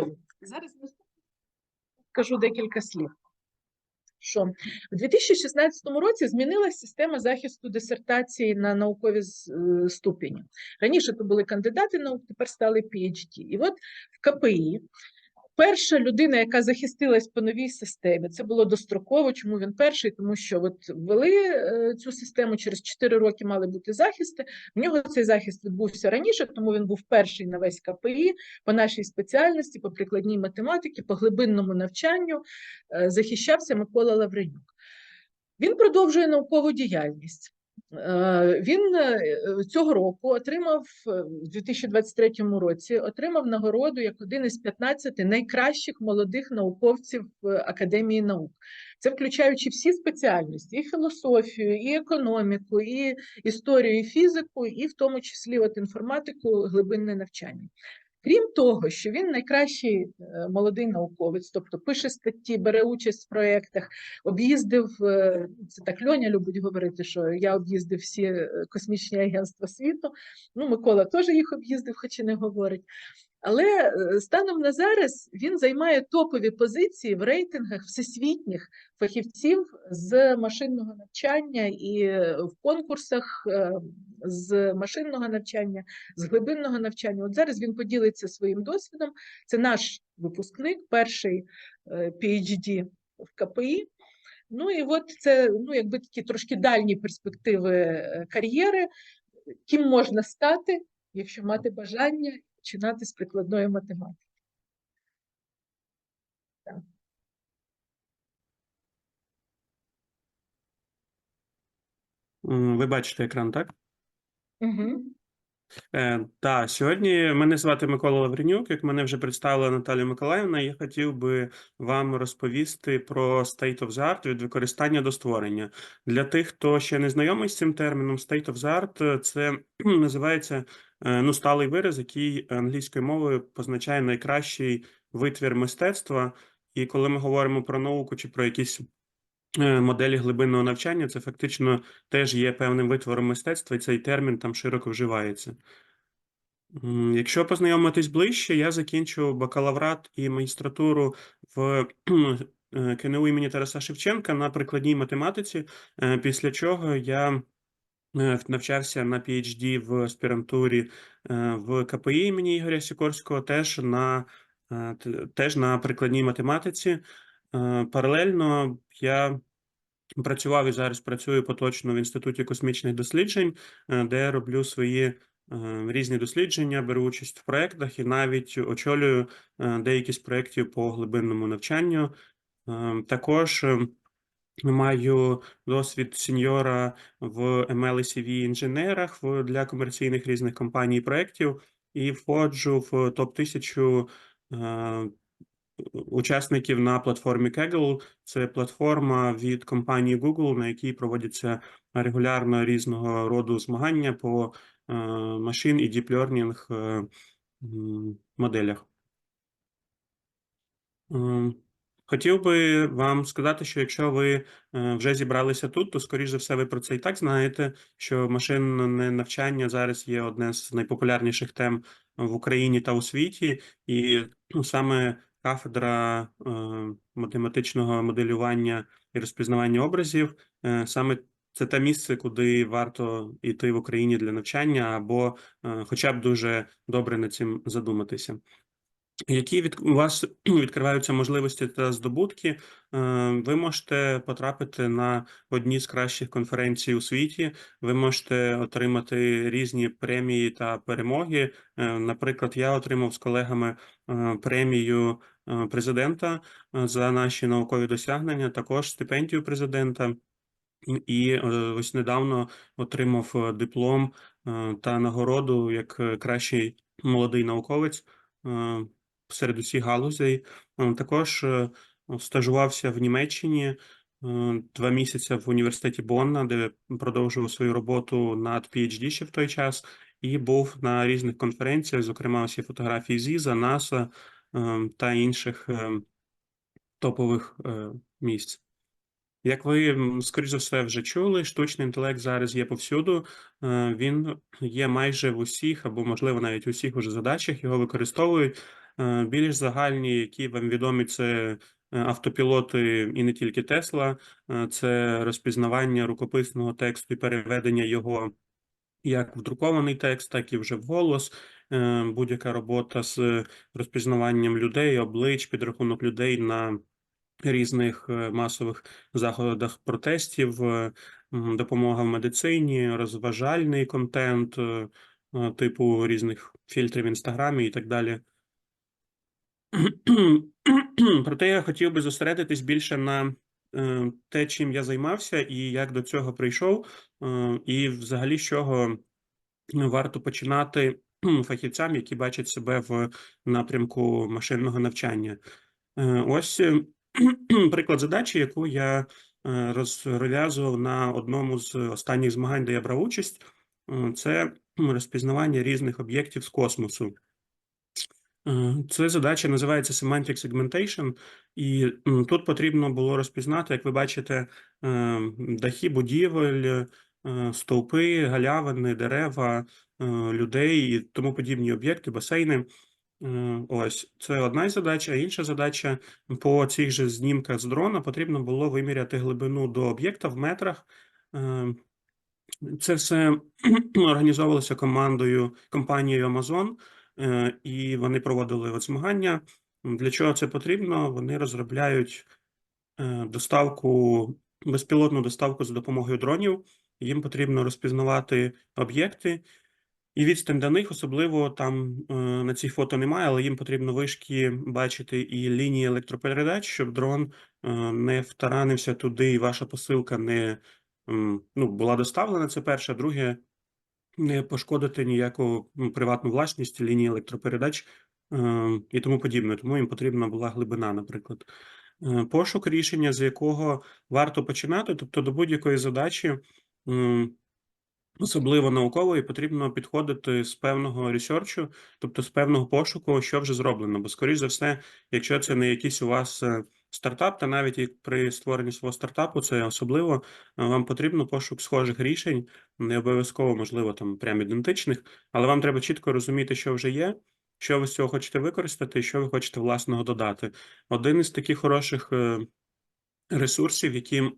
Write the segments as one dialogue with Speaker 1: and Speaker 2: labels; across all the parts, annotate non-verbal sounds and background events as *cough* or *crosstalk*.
Speaker 1: наукові. Зараз скажу декілька слів. Що в 2016 році змінилася система захисту дисертації на наукові е, ступені. Раніше то були кандидати наук, тепер стали PhD. І от в КПІ перша людина, яка захистилась по новій системі, це було достроково. Чому він перший? Тому що от ввели е, цю систему через 4 роки мали бути захисти. В нього цей захист відбувся раніше, тому він був перший на весь КПІ по нашій спеціальності, по прикладній математиці, по глибинному навчанню е, захищався Микола Лавренюк. Він продовжує наукову діяльність. Е, Він е, цього року отримав е, в 2023 році отримав нагороду як один із 15 найкращих молодих науковців Академії наук. Це включаючи всі спеціальності: і філософію, і економіку, і історію, і фізику, і в тому числі от інформатику, глибинне навчання. Крім того, що він найкращий е, молодий науковець, тобто пише статті, бере участь в проєктах, об'їздив е, це так Льоня любить говорити, що я об'їздив всі е, космічні агентства світу. Ну, Микола теж їх об'їздив, хоч і не говорить. Але е, станом на зараз він займає топові позиції в рейтингах всесвітніх фахівців з машинного навчання і е, в конкурсах е, з машинного навчання, з глибинного навчання. От зараз він поділиться своїм досвідом. Це наш випускник, перший PhD в КПІ. Ну і от це ну, якби такі трошки дальні перспективи кар'єри, ким можна стати, якщо мати бажання починати з прикладної математики.
Speaker 2: М, Ви бачите екран, так?
Speaker 1: Угу.
Speaker 2: Е, та, сьогодні мене звати Микола Лавренюк. Як мене вже представила Наталія Миколаївна, я хотів би вам розповісти про State of the Art від використання до створення. Для тих, хто ще не знайомий з цим терміном, State of the Art е, – це називається ну, сталий вираз, який англійською мовою позначає найкращий витвір мистецтва. І коли ми говоримо про науку чи про якісь е, моделі глибинного навчання, це фактично теж є певним витвором мистецтва, і цей термін там широко вживається. Якщо познайомитись ближче, я закінчив бакалаврат і магістратуру в е, КНУ імені Тараса Шевченка на прикладній математиці, е, після чого я е, навчався на PhD в аспірантурі е, в КПІ імені Ігоря Сікорського, теж на, е, теж на прикладній математиці. Е, Паралельно я працював і зараз працюю поточно в Інституті космічних досліджень, е, де роблю свої е, різні дослідження, беру участь в проєктах і навіть очолюю е, деякі з проєктів по глибинному навчанню. Е, Також е, маю досвід сеньора в ML і CV інженерах для комерційних різних компаній і проєктів і входжу в топ-1000 е, учасників на платформі Kaggle. Це платформа від компанії Google, на якій проводяться регулярно різного роду змагання по е, машин і learning е, моделях. Ем, Хотів би вам сказати, що якщо ви е, вже зібралися тут, то скоріш за все ви про це і так знаєте, що машинне навчання зараз є одне з найпопулярніших тем в Україні та у світі, і ну, саме кафедра е, математичного моделювання і розпізнавання образів, е, саме це те місце, куди варто йти в Україні для навчання, або хоча б дуже добре над цим задуматися. Які від у вас *clears throat* відкриваються можливості та здобутки, е, ви можете потрапити на одні з кращих конференцій у світі. Ви можете отримати різні премії та перемоги. Е, Наприклад, я отримав з колегами е, премію президента за наші наукові досягнення, також стипендію президента. І ось недавно отримав диплом та нагороду як кращий молодий науковець серед усіх галузей. Е, Також е, стажувався в Німеччині е, два місяці в університеті Бонна, де продовжував свою роботу над PhD ще в той час, і був на різних конференціях, зокрема всі фотографії ЗІЗа, НАСА та інших топових місць. Як ви, скоріш за все, вже чули, штучний інтелект зараз є повсюду. Він є майже в усіх, або, можливо, навіть в усіх уже задачах його використовують. Е, Більш загальні, які вам відомі, це е, автопілоти і не тільки Тесла, е, це розпізнавання рукописного тексту і переведення його як в друкований текст, так і вже в голос. Будь-яка робота з розпізнаванням людей, облич, підрахунок людей на різних масових заходах протестів, допомога в медицині, розважальний контент, типу різних фільтрів в інстаграмі і так далі. *clears throat* Проте я хотів би зосередитись більше на е, те, чим я займався і як до цього прийшов, е, і взагалі з чого варто починати фахівцям, які бачать себе в напрямку машинного навчання. Е, Ось приклад задачі, яку я розв'язував на одному з останніх змагань, де я брав участь. Це розпізнавання різних об'єктів з космосу. Це задача називається Semantic Segmentation, і тут потрібно було розпізнати, як ви бачите, е, дахи будівель, е, стовпи, галявини, дерева, е, людей і тому подібні об'єкти, басейни. Ось це одна із задач, а інша задача по цих же знімках з дрона потрібно було виміряти глибину до об'єкта в метрах. Це все *clears throat* організовувалося командою компанією Amazon, і вони проводили от змагання. Для чого це потрібно? Вони розробляють е, доставку, безпілотну доставку за допомогою дронів. Їм потрібно розпізнавати об'єкти, і відстань до них, особливо там е, на цій фото немає, але їм потрібно вишки бачити і лінії електропередач, щоб дрон е, не втаранився туди, і ваша посилка не ну, була доставлена. Це перше. Друге, не пошкодити ніяку приватну власність, лінії електропередач е, і тому подібне. Тому їм потрібна була глибина, наприклад. Е, Пошук рішення, з якого варто починати, тобто до будь-якої задачі. Особливо наукової потрібно підходити з певного ресерчу, тобто з певного пошуку, що вже зроблено. Бо, скоріш за все, якщо це не якийсь у вас е, стартап, та навіть і при створенні свого стартапу, це особливо е, вам потрібно пошук схожих рішень, не обов'язково, можливо, там прям ідентичних, але вам треба чітко розуміти, що вже є, що ви з цього хочете використати, і що ви хочете власного додати. Один із таких хороших е, ресурсів, які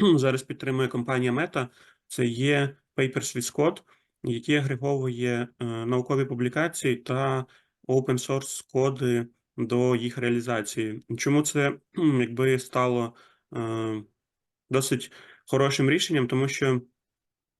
Speaker 2: *clears throat* зараз підтримує компанія Meta, це є Papers with Code, який агреговує е, наукові публікації та open source коди до їх реалізації. Чому це якби стало е, досить хорошим рішенням, тому що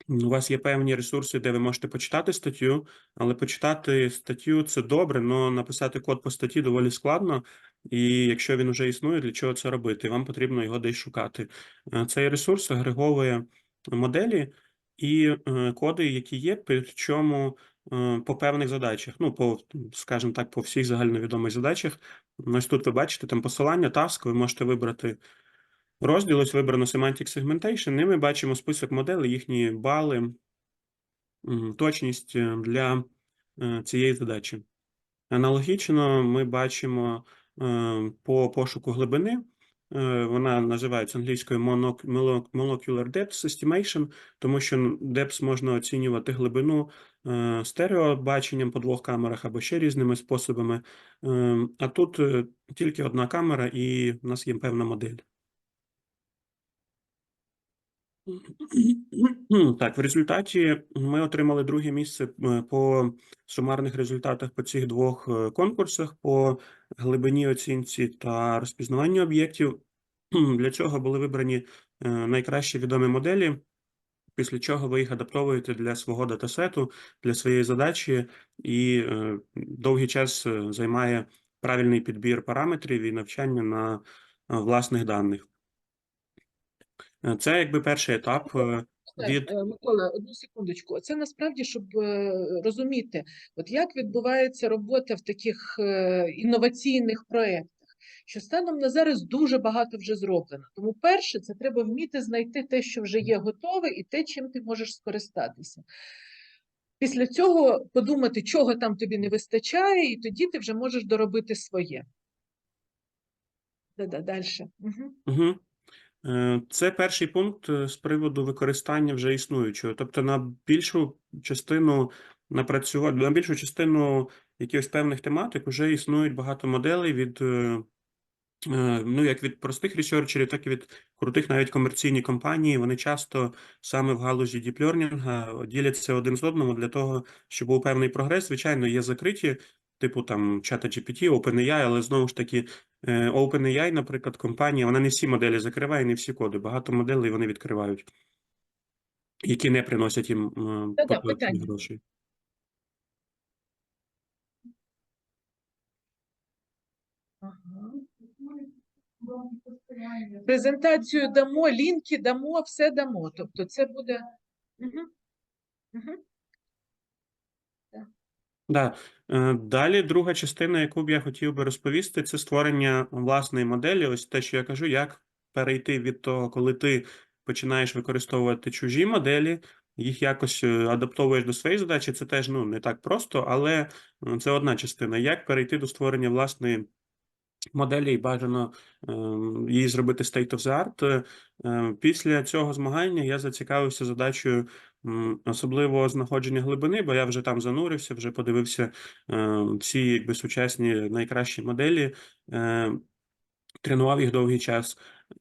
Speaker 2: у вас є певні ресурси, де ви можете почитати статтю, але почитати статтю це добре, але написати код по статті доволі складно. І якщо він вже існує, для чого це робити? Вам потрібно його десь шукати. Е, Цей ресурс агреговує моделі і е, коди, які є, причому по певних задачах. Ну, по, скажімо так, по всіх загальновідомих задачах. Ось тут ви бачите там посилання, task, ви можете вибрати розділ, ось вибрано Semantic Segmentation, і ми бачимо список моделей, їхні бали, точність е, для е, цієї задачі. Аналогічно ми бачимо е, по пошуку глибини. е, Вона називається англійською Molecular Depth Estimation, тому що Depth можна оцінювати глибину е, стереобаченням по двох камерах або ще різними способами. Е, А тут е, тільки одна камера, і в нас є певна модель. Так, в результаті ми отримали друге місце е, по сумарних результатах по цих двох е, конкурсах по глибині оцінці та розпізнаванню об'єктів. Для цього були вибрані е, найкращі відомі моделі, після чого ви їх адаптовуєте для свого датасету, для своєї задачі, і е, довгий час е, займає правильний підбір параметрів і навчання на е, власних даних. Це якби перший етап. від-
Speaker 1: Микола, одну секундочку. Це насправді, щоб розуміти, от як відбувається робота в таких інноваційних проєктах, що станом на зараз дуже багато вже зроблено. Тому перше, це треба вміти знайти те, що вже є готове, і те, чим ти можеш скористатися. Після цього подумати, чого там тобі не вистачає, і тоді ти вже можеш доробити своє. Да-да, далі. Угу.
Speaker 2: Угу. Це перший пункт е, з приводу використання вже існуючого. Тобто на більшу частину напрацювати, на більшу частину якихось певних тематик вже існують багато моделей від, е, е, ну, як від простих ресерчерів, так і від крутих навіть комерційні компанії. Вони часто саме в галузі діплернінга діляться один з одним для того, щоб був певний прогрес. Звичайно, є закриті, типу там ChatGPT, OpenAI, але знову ж таки, е, OpenAI, наприклад, компанія, вона не всі моделі закриває, не всі коди. Багато моделей вони відкривають, які не приносять їм е, грошей.
Speaker 1: Презентацію дамо, лінки дамо, все дамо. Тобто це буде. Угу. Угу.
Speaker 2: Да. Е, Далі друга частина, яку б я хотів би розповісти, це створення власної моделі. Ось те, що я кажу, як перейти від того, коли ти починаєш використовувати чужі моделі, їх якось е, адаптовуєш до своєї задачі. Це теж ну, не так просто, але е, це одна частина. Як перейти до створення власної моделі бажано ем, її зробити state of the art. Е, Після цього змагання я зацікавився задачею м, особливого знаходження глибини, бо я вже там занурився, вже подивився е, всі якби сучасні найкращі моделі, е, тренував їх довгий час.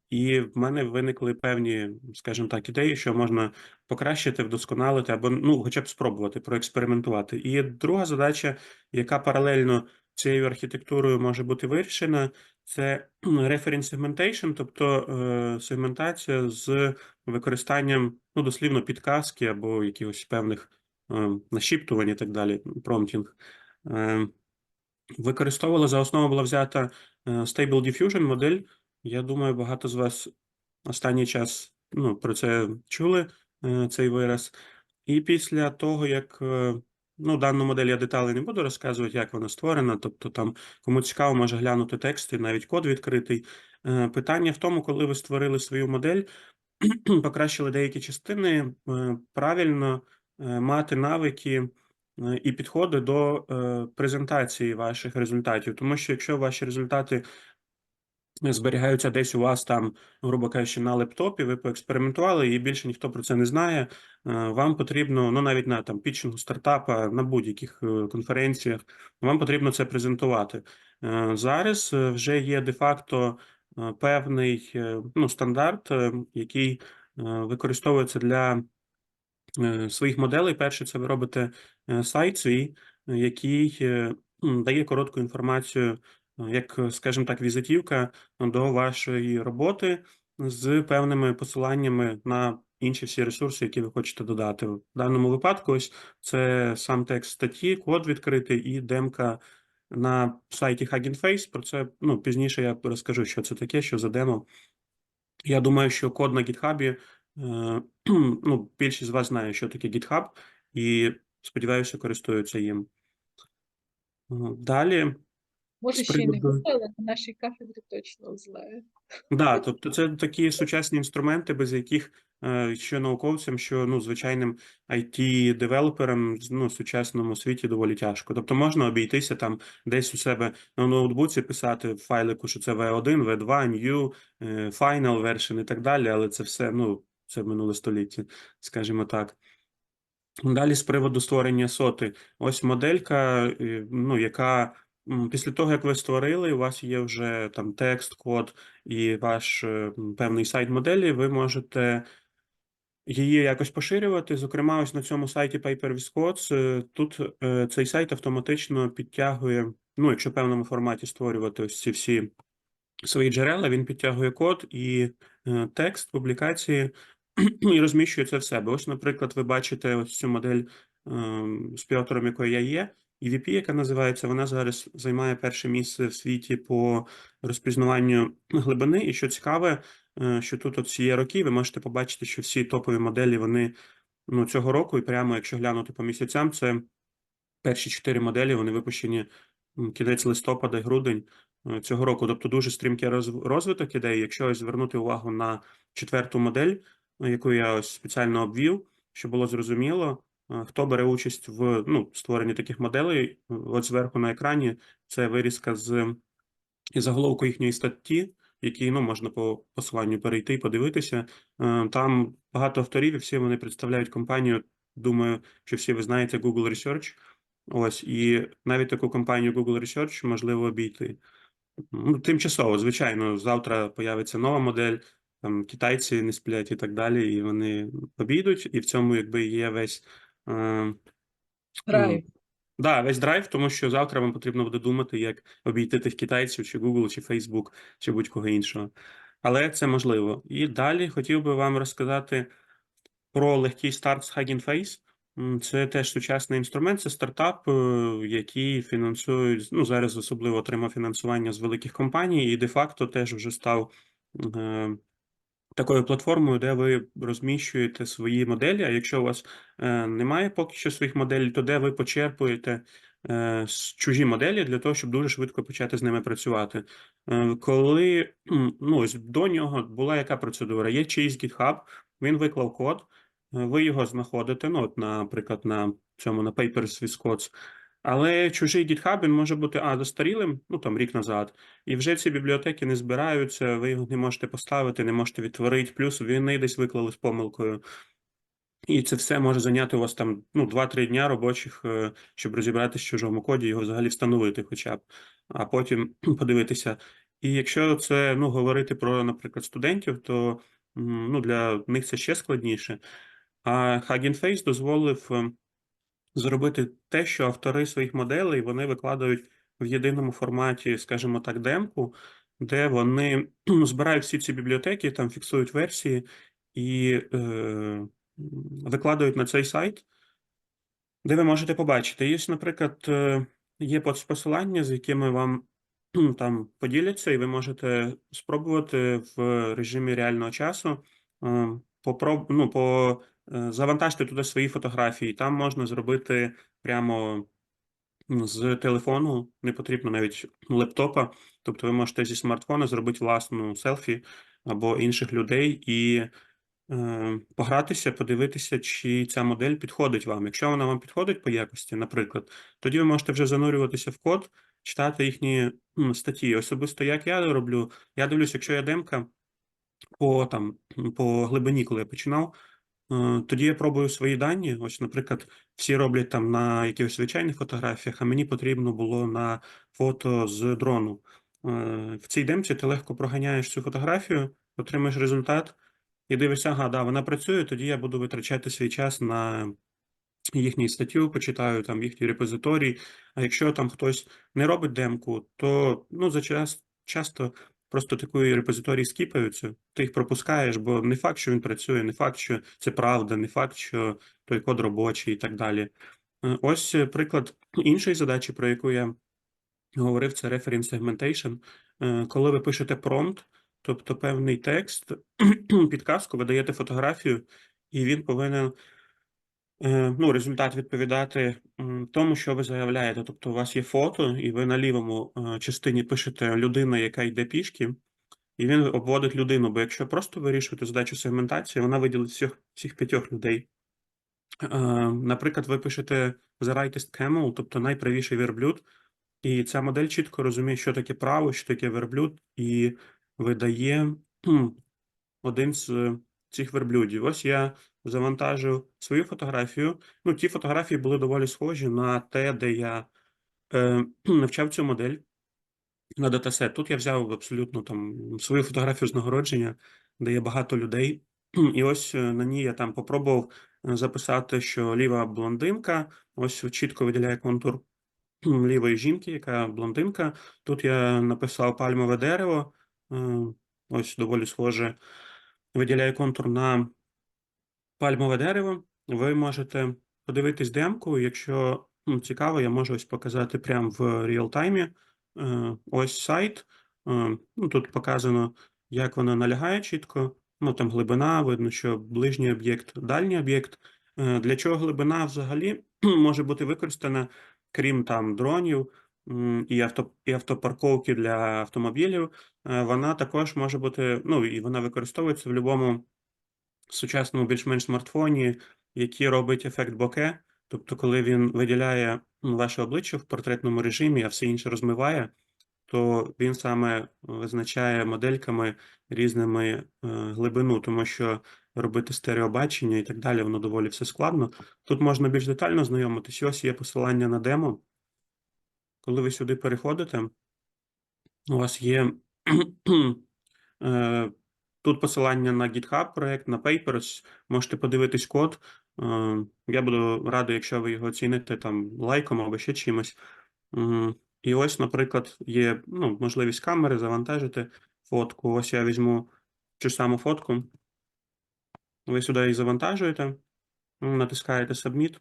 Speaker 2: І в мене виникли певні, скажімо так, ідеї, що можна покращити, вдосконалити або ну, хоча б спробувати проекспериментувати. І друга задача, яка паралельно цією архітектурою може бути вирішена, це reference segmentation, тобто е, сегментація з використанням ну, дослівно підказки або якихось певних е, нашіптувань і так далі, промптінг. Е, Використовувала за основу була взята Stable Diffusion модель. Я думаю, багато з вас останній час ну, про це чули, цей вираз. І після того, як ну, дану модель я деталі не буду розказувати, як вона створена. Тобто, там кому цікаво, може глянути тексти, навіть код відкритий. Е, Питання в тому, коли ви створили свою модель, *clears throat* покращили деякі частини, е, правильно е, мати навики і підходи до презентації ваших результатів. Тому що якщо ваші результати зберігаються десь у вас там, грубо кажучи, на лептопі, ви поекспериментували, і більше ніхто про це не знає. е, Вам потрібно, ну навіть на там пітчингу стартапа, на будь-яких е, конференціях, вам потрібно це презентувати. Е, Зараз вже є де-факто певний ну, стандарт, який використовується для своїх моделей. Перше, це ви робите сайт свій, який дає коротку інформацію, як, е, скажімо так, візитівка до вашої роботи з певними посиланнями на інші всі ресурси, які ви хочете додати. В даному випадку, ось це сам текст статті, код відкритий і демка на сайті Hugging Face. Про це ну, пізніше я розкажу, що це таке, що за демо. Я думаю, що код на GitHub, е, *clears throat* ну, більшість з вас знає, що таке GitHub, і сподіваюся, користуються їм. Е, Далі.
Speaker 1: Може, ще й не
Speaker 2: приводу-
Speaker 1: але на нашій кафедрі точно знаю.
Speaker 2: Да, *laughs* тобто це такі сучасні інструменти, без яких е, що науковцям, що ну, звичайним IT-девелоперам ну, в сучасному світі доволі тяжко. Тобто можна обійтися там десь у себе на ноутбуці, писати в файлику, що це V1, V2, New, е, Final version і так далі, але це все ну, це минуле століття, скажімо так. Далі з приводу створення соти. Ось моделька, е, ну, яка після того, як ви створили, у вас є вже там текст, код і ваш е, певний сайт моделі, ви можете її якось поширювати. Зокрема, ось на цьому сайті Paper Codes, е, тут е, цей сайт автоматично підтягує, ну, якщо в певному форматі створювати ось ці всі свої джерела, він підтягує код і текст публікації *clears throat* і розміщує це в себе. Ось, наприклад, ви бачите ось цю модель ем, співавтором якої я є. EVP, яка називається, вона зараз займає перше місце в світі по розпізнаванню глибини. І що цікаве, е, що тут от є роки, ви можете побачити, що всі топові моделі вони ну, цього року, і прямо якщо глянути по місяцям, це перші чотири моделі, вони випущені кінець листопада і грудень е, цього року. Тобто дуже стрімкий розв- розвиток ідей. Якщо ось звернути увагу на четверту модель, е, яку я ось спеціально обвів, щоб було зрозуміло, хто бере участь в ну, створенні таких моделей. Е, От зверху на екрані це вирізка з заголовку їхньої статті, які ну, можна по посиланню перейти і подивитися. Е, Там багато авторів, і всі вони представляють компанію. Думаю, що всі ви знаєте Google Research. Ось, і навіть таку компанію Google Research можливо обійти. Ну, тимчасово, звичайно, завтра появиться нова модель, там китайці не сплять і так далі, і вони обійдуть, і в цьому якби є весь. Е,
Speaker 1: Драйв.
Speaker 2: Да, весь драйв, тому що завтра вам потрібно буде думати, як обійти тих китайців, чи Google, чи Facebook, чи будь-кого іншого. Але це можливо. І далі хотів би вам розказати про легкий старт з Hugging Face. Це теж сучасний інструмент, це стартап, е, який фінансують, ну зараз особливо отримав фінансування з великих компаній, і де-факто теж вже став е, такою платформою, де ви розміщуєте свої моделі. А якщо у вас е, немає поки що своїх моделей, то де ви почерпуєте е, чужі моделі для того, щоб дуже швидко почати з ними працювати. Е, Коли ну, ось до нього була яка процедура? Є чиїсь GitHub, він виклав код, ви його знаходите, ну, от, наприклад, на цьому на Papers with Codes, але чужий GitHub він може бути а застарілим, ну там рік назад, і вже ці бібліотеки не збираються, ви його не можете поставити, не можете відтворити, плюс вони десь виклали з помилкою. І це все може зайняти у вас там ну, 2-3 дня робочих, е, щоб розібратися в чужому коді, його взагалі встановити хоча б, а потім *clears throat* подивитися. І якщо це ну, говорити про, наприклад, студентів, то ну, для них це ще складніше. А Hugging Face дозволив е, зробити те, що автори своїх моделей вони викладають в єдиному форматі, скажімо так, демку, де вони збирають всі ці бібліотеки, там фіксують версії і е, викладають на цей сайт, де ви можете побачити. Є, наприклад, е, є пос- посилання, з якими вам там поділяться, і ви можете спробувати в режимі реального часу е, попроб... ну, по... е, завантажити туди свої фотографії. Там можна зробити прямо з телефону, не потрібно навіть лептопа. Тобто ви можете зі смартфона зробити власну селфі або інших людей і е, погратися, подивитися, чи ця модель підходить вам. Якщо вона вам підходить по якості, наприклад, тоді ви можете вже занурюватися в код, читати їхні статті. Особисто як я роблю, я дивлюсь, якщо я демка по там по глибині, коли я починав. Е, Тоді я пробую свої дані. Ось, наприклад, всі роблять там на якихось звичайних фотографіях, а мені потрібно було на фото з дрону. Е, В цій демці ти легко проганяєш цю фотографію, отримаєш результат і дивишся, ага, да, вона працює, тоді я буду витрачати свій час на їхню статтю, почитаю там їхній репозиторій. А якщо там хтось не робить демку, то ну за час часто просто такої репозиторії скіпаються, ти їх пропускаєш, бо не факт, що він працює, не факт, що це правда, не факт, що той код робочий і так далі. Е, Ось е, приклад іншої задачі, про яку я говорив, це reference segmentation. Е, Коли ви пишете промпт, тобто певний текст, *clears throat* підказку, ви даєте фотографію, і він повинен ну, результат відповідати тому, що ви заявляєте. Тобто, у вас є фото, і ви на лівому е, частині пишете людина, яка йде пішки, і він обводить людину. Бо якщо просто вирішуєте задачу сегментації, вона виділить всіх, всіх п'ятьох людей. Е, Наприклад, ви пишете The Rightest Camel, тобто найправіший верблюд, і ця модель чітко розуміє, що таке право, що таке верблюд, і видає один з е, цих верблюдів. Ось я завантажив свою фотографію. Ну, ті фотографії були доволі схожі на те, де я е, *clears throat* навчав цю модель на датасет. Тут я взяв абсолютно там свою фотографію з нагородження, де є багато людей. І ось е, на ній я там попробував е, записати, що ліва блондинка, ось чітко виділяє контур лівої жінки, яка блондинка. Тут я написав пальмове дерево, е, ось доволі схоже, виділяє контур на пальмове дерево. Ви можете подивитись демку. Якщо ну, цікаво, я можу ось показати прямо в реал-таймі. Ось сайт. Е, Ну, тут показано, як вона налягає чітко. Ну, там глибина, видно, що ближній об'єкт, дальній об'єкт. Е, Для чого глибина взагалі *clears throat* може бути використана, крім там дронів і, авто, і автопарковки для автомобілів, е, вона також може бути, ну, і вона використовується в будь-якому сучасному більш-менш смартфоні, який робить ефект боке. Тобто, коли він виділяє ваше обличчя в портретному режимі, а все інше розмиває, то він саме визначає модельками різними е, глибину, тому що робити стереобачення і так далі. Воно доволі все складно. Тут можна більш детально знайомитись. Ось є посилання на демо. Коли ви сюди переходите, у вас є е, тут посилання на GitHub проект, на Papers. Можете подивитись код. Е, Я буду радий, якщо ви його оціните там лайком або ще чимось. І ось, наприклад, є ну, можливість камери завантажити фотку. Ось я візьму цю саму фотку. Ви сюди її завантажуєте, натискаєте Submit.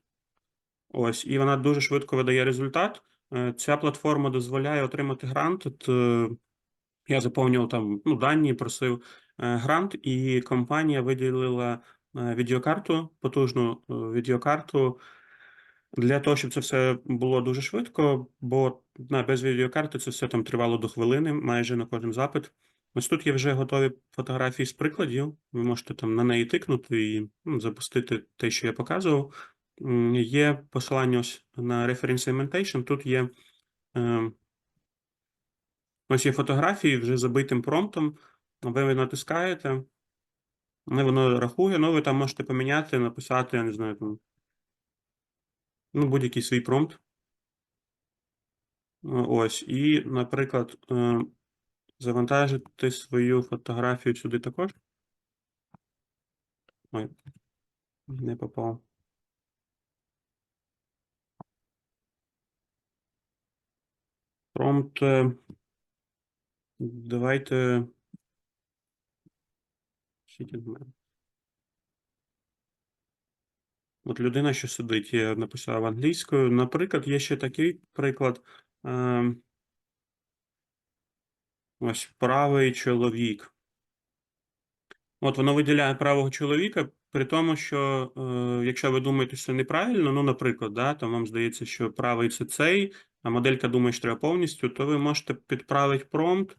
Speaker 2: Ось, і вона дуже швидко видає результат. Е, Ця платформа дозволяє отримати грант. От, е, я заповнював там ну, дані, просив е, грант, і компанія виділила відеокарту, потужну відеокарту для того, щоб це все було дуже швидко, бо на, без відеокарти це все там тривало до хвилини, майже на кожен запит. Ось тут є вже готові фотографії з прикладів. Ви можете там на неї тикнути і ну, запустити те, що я показував. Є посилання ось на Reference Segmentation. Тут є е, ось є фотографії вже забитим промптом. Ви натискаєте, ну, воно рахує, ну ви там можете поміняти, написати, я не знаю, там, ну, будь-який свій промпт. Ось, і, наприклад, е, завантажити свою фотографію сюди також. Ой, не попав. Промпт. Давайте. От людина, що сидить, я написав англійською. Наприклад, є ще такий приклад. Ем, Ось правий чоловік. От воно виділяє правого чоловіка, при тому, що е, якщо ви думаєте, що неправильно, ну, наприклад, да, там вам здається, що правий це цей, а моделька думає, що треба повністю, то ви можете підправити промпт.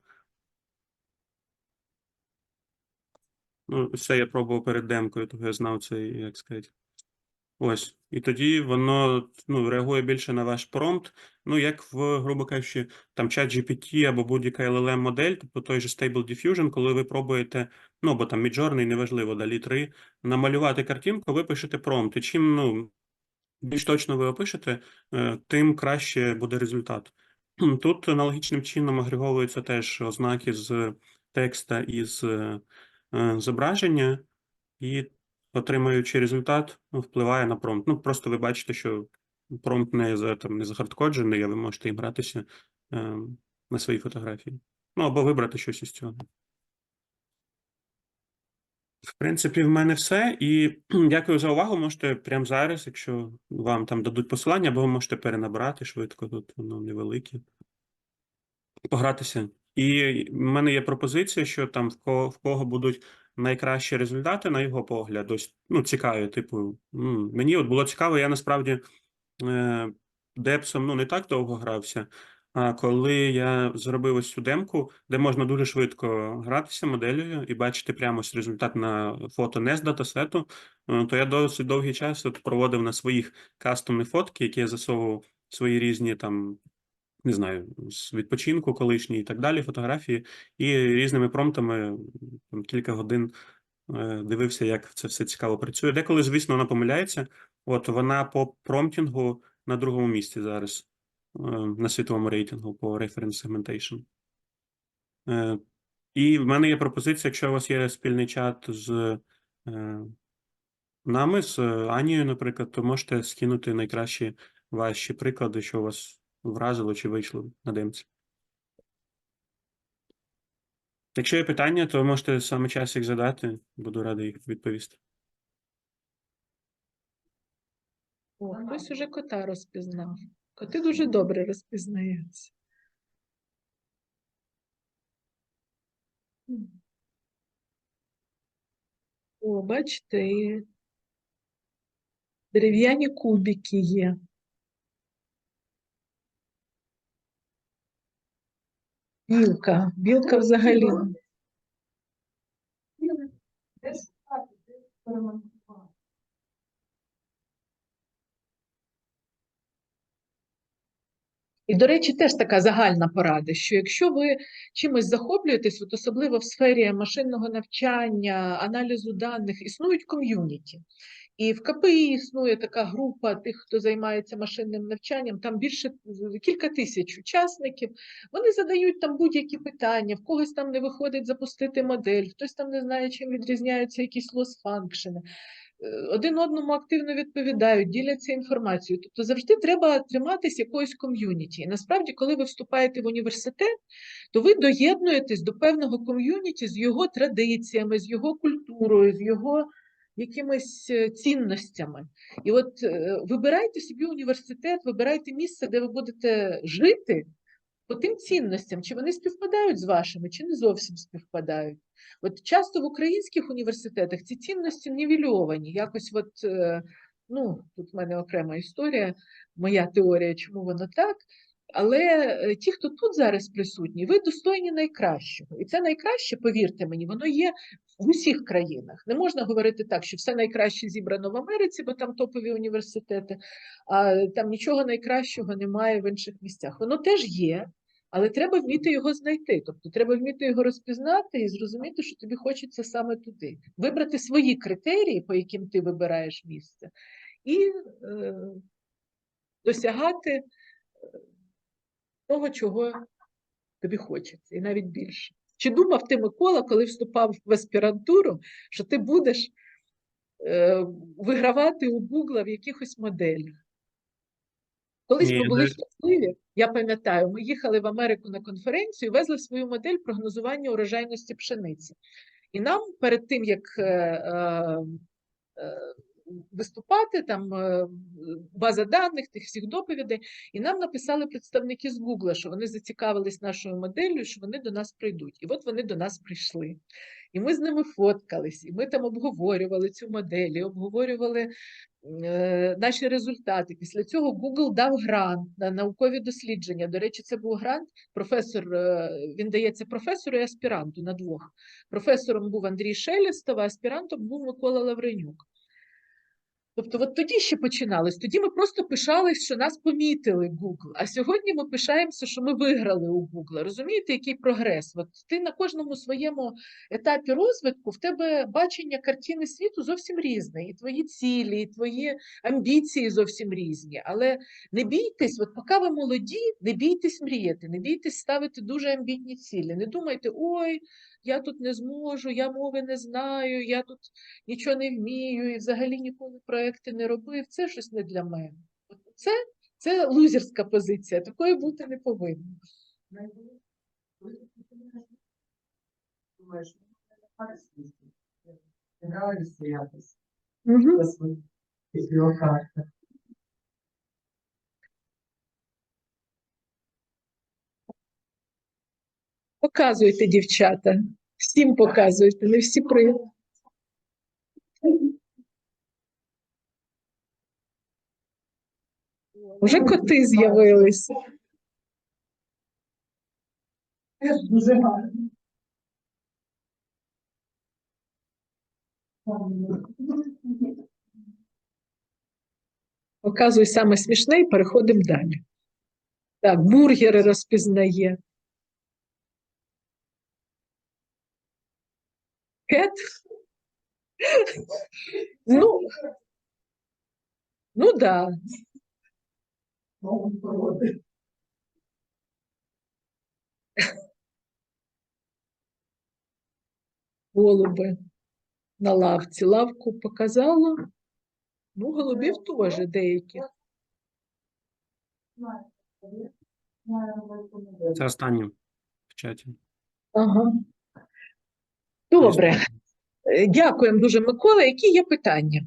Speaker 2: Ну, це я пробував перед демкою, тому я знав це, як сказати. Ось. І тоді воно ну, реагує більше на ваш промпт. Ну, як в, грубо кажучи, там чат GPT або будь-яка LLM модель, тобто той же Stable Diffusion, коли ви пробуєте, ну, або там Midjourney, неважливо, далі 3, намалювати картинку, ви пишете промпт. І чим, ну, більш точно ви опишете, е, тим краще буде результат. *clears throat* Тут аналогічним чином агреговуються теж ознаки з текста і з е, зображення, і отримуючи результат, впливає на промпт. Ну, просто ви бачите, що промпт не там не захардкоджений, а ви можете їм гратися е, на своїй фотографії. Ну, або вибрати щось із цього. Принципі, в мене все. І *clears throat* дякую за увагу. Можете прямо зараз, якщо вам там дадуть посилання, або ви можете перенабрати швидко, тут воно невелике. Погратися. І в мене є пропозиція, що там в кого, в кого будуть найкращі результати, на його погляд. Ось, ну, цікаві, типу, мені от було цікаво, я насправді е, депсом ну, не так довго грався. А коли я зробив ось цю демку, де можна дуже швидко гратися моделлю і бачити прямо ось результат на фото не з датасету, е, то я досить довгий час от проводив на своїх кастомні фотки, які я засовував свої різні там, не знаю, з відпочинку колишній і так далі, фотографії, і різними промптами там, кілька годин е, дивився, як це все цікаво працює. Деколи, звісно, вона помиляється. От вона по промптінгу на другому місці зараз на світовому рейтингу по reference segmentation. Е, І в мене є пропозиція, якщо у вас є спільний чат з е, нами, з Анією, наприклад, то можете скинути найкращі ваші приклади, що вас вразило чи вийшло на демці. Якщо є питання, то можете саме час їх задати, буду радий їх відповісти.
Speaker 1: О, хтось уже кота розпізнав. Коти дуже добре розпізнаються. О, бачите, дерев'яні кубики є. Білка. Білка взагалі. І, до речі, теж така загальна порада, що якщо ви чимось захоплюєтесь, от особливо в сфері машинного навчання, аналізу даних, існують ком'юніті. І в КПІ існує така група тих, хто займається машинним навчанням, там більше кілька тисяч учасників. Вони задають там будь-які питання, в когось там не виходить запустити модель, хтось там не знає, чим відрізняються якісь лос-фанкшени. Один одному активно відповідають, діляться інформацією. Тобто завжди треба триматись якоїсь ком'юніті. І насправді, коли ви вступаєте в університет, то ви доєднуєтесь до певного ком'юніті з його традиціями, з його культурою, з його якимись е, цінностями. І от е, вибирайте собі університет, вибирайте місце, де ви будете жити по тим цінностям, чи вони співпадають з вашими, чи не зовсім співпадають. От часто в українських університетах ці цінності нівельовані. Якось, от, е, ну, тут в мене окрема історія, моя теорія, чому воно так. Але е, ті, хто тут зараз присутні, ви достойні найкращого. І це найкраще, повірте мені, воно є в усіх країнах. Не можна говорити так, що все найкраще зібрано в Америці, бо там топові університети, а там нічого найкращого немає в інших місцях. Воно теж є, але треба вміти його знайти. Тобто треба вміти його розпізнати і зрозуміти, що тобі хочеться саме туди. Вибрати свої критерії, по яким ти вибираєш місце, і е, досягати е, того, чого тобі хочеться, і навіть більше. Чи думав ти, Микола, коли вступав в аспірантуру, що ти будеш е, вигравати у Гугла в якихось моделях? Колись
Speaker 2: Ні,
Speaker 1: ми були щасливі, я пам'ятаю, ми їхали в Америку на конференцію і везли свою модель прогнозування урожайності пшениці. І нам перед тим, як е, е, е, виступати, там е, база даних, тих всіх доповідей, і нам написали представники з Гугла, що вони зацікавились нашою моделлю, що вони до нас прийдуть. І от вони до нас прийшли. І ми з ними фоткались, і ми там обговорювали цю модель, і обговорювали е, наші результати. Після цього Google дав грант на наукові дослідження. До речі, це був грант. Професор е, він дається професору і аспіранту на двох. Професором був Андрій Шелестов, а аспірантом був Микола Лавренюк. Тобто, от тоді ще починалось. Тоді ми просто пишались, що нас помітили Google. А сьогодні ми пишаємося, що ми виграли у Google. Розумієте, який прогрес? От ти на кожному своєму етапі розвитку в тебе бачення картини світу зовсім різне, і твої цілі, і твої амбіції зовсім різні. Але не бійтесь, от поки ви молоді, не бійтесь мріяти, не бійтесь ставити дуже амбітні цілі. Не думайте, ой, я тут не зможу, я мови не знаю, я тут нічого не вмію і взагалі ніколи проекти не робив. Це щось не для мене. Це, це лузерська позиція, такої бути не повинно. Угу.
Speaker 3: По своїй його карта.
Speaker 1: Показуйте, дівчата. Всім показуйте, не всі при. Уже коти з'явилися.
Speaker 3: Дуже гарно.
Speaker 1: Показуй саме смішне і переходимо далі. Так, бургери розпізнає. Кет? Ну, ну да. Голуби на лавці. Лавку показала. Ну, голубів теж деяких.
Speaker 2: Це останнє в чаті.
Speaker 1: Ага. Добре. Е, Дякуємо дуже, Микола. Які є питання?